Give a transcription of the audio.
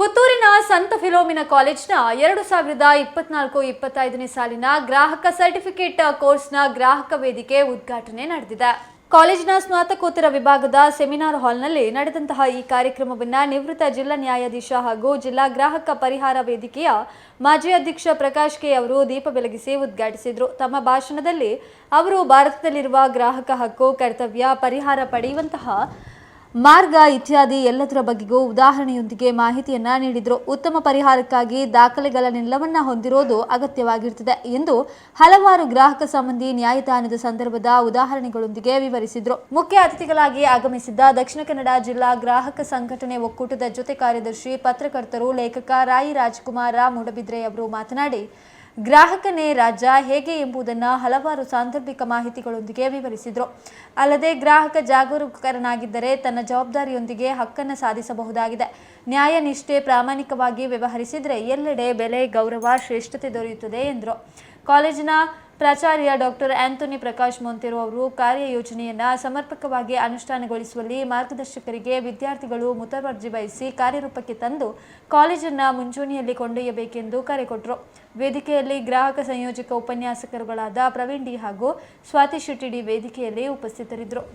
ಪುತ್ತೂರಿನ ಸಂತ ಫಿಲೋಮಿನ ಕಾಲೇಜ್ನ ಎರಡು ಸಾವಿರದ ಇಪ್ಪತ್ನಾಲ್ಕು ಇಪ್ಪತ್ತೈದನೇ ಸಾಲಿನ ಗ್ರಾಹಕ ಸರ್ಟಿಫಿಕೇಟ್ ಕೋರ್ಸ್ನ ಗ್ರಾಹಕ ವೇದಿಕೆ ಉದ್ಘಾಟನೆ ನಡೆದಿದೆ. ಕಾಲೇಜಿನ ಸ್ನಾತಕೋತ್ತರ ವಿಭಾಗದ ಸೆಮಿನಾರ್ ಹಾಲ್ನಲ್ಲಿ ನಡೆದಂತಹ ಈ ಕಾರ್ಯಕ್ರಮವನ್ನು ನಿವೃತ್ತ ಜಿಲ್ಲಾ ನ್ಯಾಯಾಧೀಶ ಹಾಗೂ ಜಿಲ್ಲಾ ಗ್ರಾಹಕ ಪರಿಹಾರ ವೇದಿಕೆಯ ಮಾಜಿ ಅಧ್ಯಕ್ಷ ಪ್ರಕಾಶ್ ಕೆ ಅವರು ದೀಪ ಬೆಳಗಿಸಿ ಉದ್ಘಾಟಿಸಿದರು. ತಮ್ಮ ಭಾಷಣದಲ್ಲಿ ಅವರು ಭಾರತದಲ್ಲಿರುವ ಗ್ರಾಹಕ ಹಕ್ಕು, ಕರ್ತವ್ಯ, ಪರಿಹಾರ ಪಡೆಯುವಂತಹ ಮಾರ್ಗ ಇತ್ಯಾದಿ ಎಲ್ಲದರ ಬಗ್ಗೆಗೂ ಉದಾಹರಣೆಯೊಂದಿಗೆ ಮಾಹಿತಿಯನ್ನ ನೀಡಿದ್ರು. ಉತ್ತಮ ಪರಿಹಾರಕ್ಕಾಗಿ ದಾಖಲೆಗಳನ್ನೆಲ್ಲವನ್ನ ಹೊಂದಿರೋದು ಅಗತ್ಯವಾಗಿರುತ್ತದೆ ಎಂದು ಹಲವಾರು ಗ್ರಾಹಕ ಸಂಬಂಧಿ ನ್ಯಾಯದಾನದ ಸಂದರ್ಭದ ಉದಾಹರಣೆಗಳೊಂದಿಗೆ ವಿವರಿಸಿದ್ರು. ಮುಖ್ಯ ಅತಿಥಿಗಳಾಗಿ ಆಗಮಿಸಿದ್ದ ದಕ್ಷಿಣ ಕನ್ನಡ ಜಿಲ್ಲಾ ಗ್ರಾಹಕ ಸಂಘಟನೆ ಒಕ್ಕೂಟದ ಜೊತೆ ಕಾರ್ಯದರ್ಶಿ, ಪತ್ರಕರ್ತರು, ಲೇಖಕ ರಾಯಿ ರಾಜ್ಕುಮಾರ ಮೂಡಬಿದ್ರೆ ಅವರು ಮಾತನಾಡಿ ಗ್ರಾಹಕನೇ ರಾಜ ಹೇಗೆ ಎಂಬುದನ್ನು ಹಲವಾರು ಸಾಂದರ್ಭಿಕ ಮಾಹಿತಿಗಳೊಂದಿಗೆ ವಿವರಿಸಿದರು. ಅಲ್ಲದೆ ಗ್ರಾಹಕ ಜಾಗರೂಕರನಾಗಿದ್ದರೆ ತನ್ನ ಜವಾಬ್ದಾರಿಯೊಂದಿಗೆ ಹಕ್ಕನ್ನು ಸಾಧಿಸಬಹುದಾಗಿದೆ. ನ್ಯಾಯನಿಷ್ಠೆ ಪ್ರಾಮಾಣಿಕವಾಗಿ ವ್ಯವಹರಿಸಿದರೆ ಎಲ್ಲೆಡೆ ಬೆಲೆ, ಗೌರವ, ಶ್ರೇಷ್ಠತೆ ದೊರೆಯುತ್ತದೆ ಎಂದರು. ಕಾಲೇಜಿನ ಪ್ರಾಚಾರ್ಯ ಡಾಕ್ಟರ್ ಆಂಥೋನಿ ಪ್ರಕಾಶ್ ಮೊಂತೆರೋ ಅವರು ಕಾರ್ಯಯೋಜನೆಯನ್ನ ಸಮರ್ಪಕವಾಗಿ ಅನುಷ್ಠಾನಗೊಳಿಸುವಲ್ಲಿ ಮಾರ್ಗದರ್ಶಕರಿಗೆ ವಿದ್ಯಾರ್ಥಿಗಳು ಮುತುವರ್ಜಿ ವಹಿಸಿ ಕಾರ್ಯರೂಪಕ್ಕೆ ತಂದು ಕಾಲೇಜನ್ನು ಮುಂಚೂಣಿಯಲ್ಲಿ ಕೊಂಡೊಯ್ಯಬೇಕೆಂದು ಕರೆ ಕೊಟ್ಟರು ವೇದಿಕೆಯಲ್ಲಿ ಗ್ರಾಹಕ ಸಂಯೋಜಕ ಉಪನ್ಯಾಸಕರುಗಳಾದ ಪ್ರವೀಣ್ ಡಿ ಹಾಗೂ ಸ್ವಾತಿ ಶೆಟ್ಟಿ ಡಿ ವೇದಿಕೆಯಲ್ಲಿ ಉಪಸ್ಥಿತರಿದ್ದರು.